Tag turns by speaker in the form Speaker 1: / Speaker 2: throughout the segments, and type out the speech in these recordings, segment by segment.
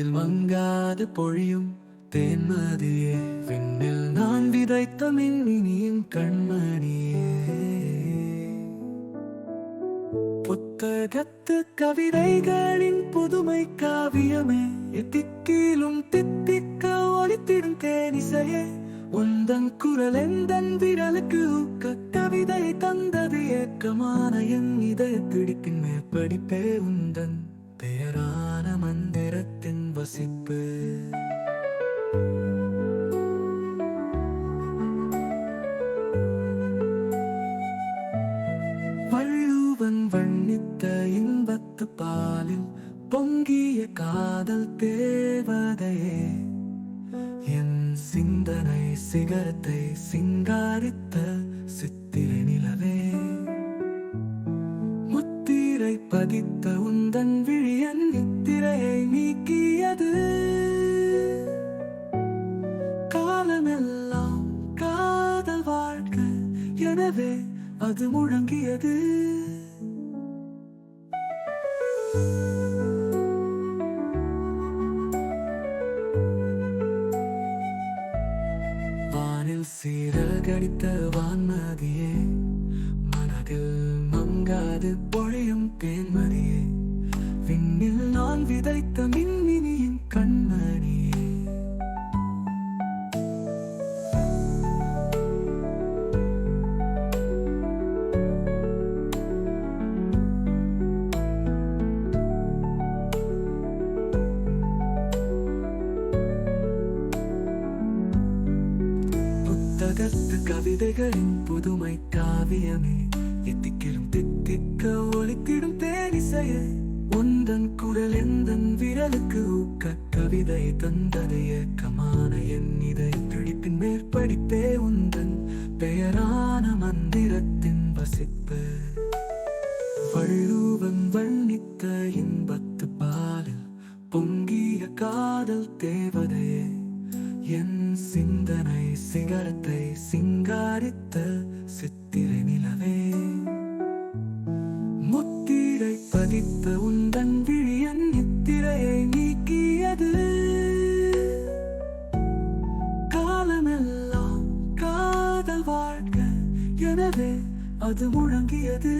Speaker 1: அதில் மங்காது பொழியும் தேன்மதியே. விண்ணில் நான் விதைத்த மின்னினியின் கண்மணியே. புத்தகத்து கவிதைகளின் புதுமை காவியமே. எத்திக்கிலும் தித்திக்க ஒழித்திடும் தேனிசையே. உந்தன் குரல் எந்தன் விரலுக்கு ஊக்க கவிதை தந்தது ஏக்கமான என் இதய துடிப்பின் மேற்படிப்பே உந்தன். பெயரான மந்திரத்தின் வசிப்பு வள்ளுவன் வண்ணித்த இன்பத்து பாலில் பொங்கிய காதல் தேவதையே. என் சிந்தனை சிகரத்தை சிங்காரித்த சித்திரை நிலவே பதித்த உந்தன் விழியன் நித்திரையை நீக்கியது. காலமெல்லாம் காதல் வாழ்க்கை எனவே அது முழங்கியது. மங்காது பொழியும் தேன்மணியே விண்ணில் நான் விதைத்த மின்மினியின் கண்மணியே. புத்தகத்து கவிதைகளின் புதுமை காவியமே. எத்திக்கிடும் தித்திக்க ஒழித்திடும் தேனிசைய. உந்தன் குரல் எந்தன் விரலுக்கு ஊக்க கவிதை தந்ததைய கமான என் இதை துடிப்பின் மேற்படிப்பே உந்தன் பெயரான மந்திரத்தின் வசிப்பு. வள்ளுவன் வர்ணித்த இன்பத்து பாலில் பொங்கிய காதல் தேவதையே என் சிந்தனை சிகரத்தை சிங்காரித்த சித்த அது முழங்கியது.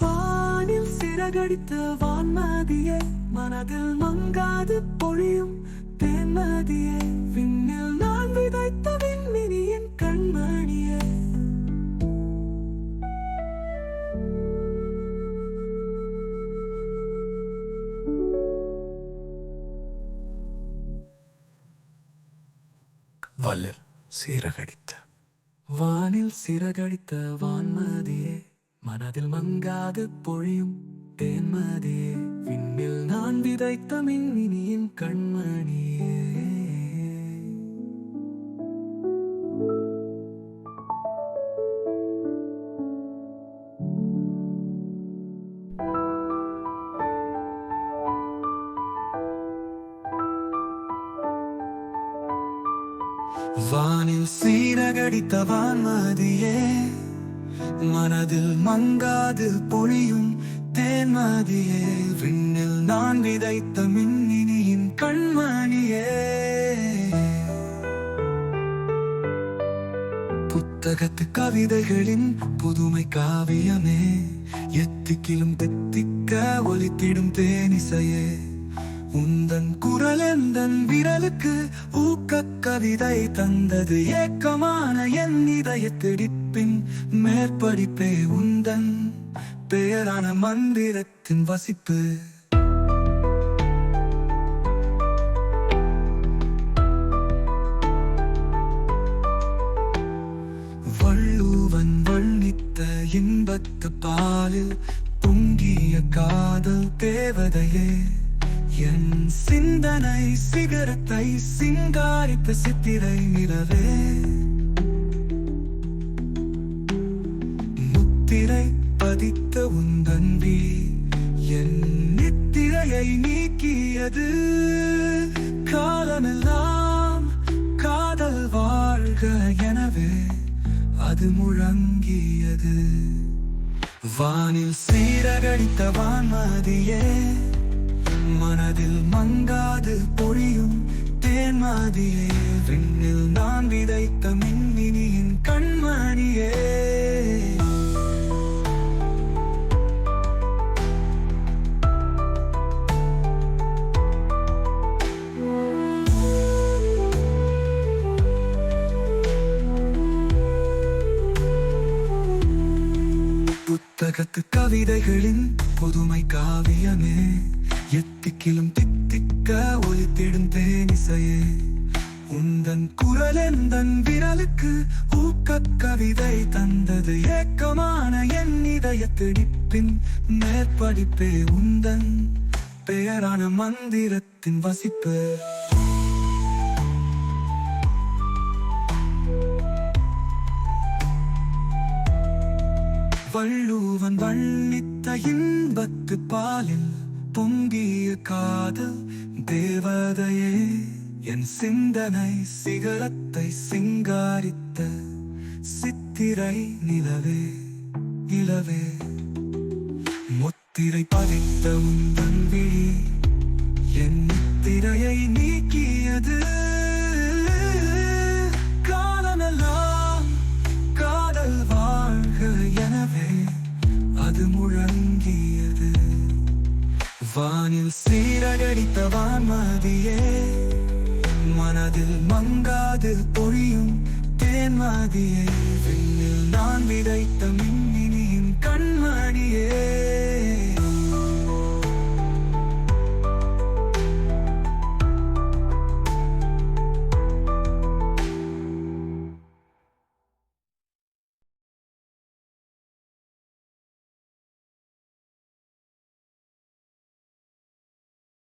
Speaker 1: வானில் சிறகடித்த வான்மதியே மனதில் மங்காது பொழியும் தேன்மதியே விண்ணில் நான் விதைத்த விண்மினியின் கண்மணியே. வல்லர் சீரகடித்த வானில் சிறகடித்த வான்மதியே மனதில் மங்காது பொழியும் தேன்மதியே. விண்ணில் நான் விதைத்த மின்மினியின் கண்மணியே. வானில் சீரகடித்த வான்மதியே மனதில் மங்காது பொழியும் தேன்மதியே விண்ணில் நான் விதைத்த மின்னினியின் கண்மணியே. புத்தகத்து கவிதைகளின் புதுமை காவியமே எத்திக்கிலும் தித்திக்க ஒலித்திடும் தேனிசையே உந்தன் குரல் எந்தன் விரலுக்கு ஊக்க கவிதை தந்தது. ஏக்கமான என் இதய திடிப்பின் மேற்படிப்பே உந்தன் பெயரான மந்திரத்தின் வசிப்பு. வள்ளுவன் வர்ணித்த இன்பத்து பாலில் பொங்கிய காதல் தேவதையே. என் சிந்தனை சிகரத்தை சிங்காரித்த சித்திரை நிலவே. முத்திரை பதித்த உந்தன்றி என் நித்திரையை நீக்கியது. காலமெல்லாம் காதல் வாழ்க எனவே அது முழங்கியது. வானில் சீரகடித்த வான்மதியே மனதில் மங்காது பொழியும் தேன்மாதியே. விண்ணில் நான் விதைத்த மின்மினியின் கண்மணியே. புத்தகத்து கவிதைகளின் புதுமை காவியமே. எத்திக்கிலும் தித்திக்க ஒலித்திடும் தேனிசையே. உந்தன் குரல் எந்தன் விரலுக்கு ஊக்க கவிதை தந்தது. ஏக்கமான என் இதய திடிப்பின் மேற்படிப்பே உந்தன் பெயரான மந்திரத்தின் வசிப்பு. வள்ளுவன் வள்ளித்த இன்பத்து பாலில் பொங்கிய காதல் தேவதையே என் சிந்தனை சிகரத்தை சிங்காரித்த சித்திரை நிலவே இளவே முத்திரை பதித்த உந்தன் விழி என் திரையை நீக்கியது சீரகடித்த வான்மதியே. மனதில் மங்காது பொழியும் தேன்மதியே. விண்ணில் நான் விதைத்த மின்னினியின் கண்மணியே.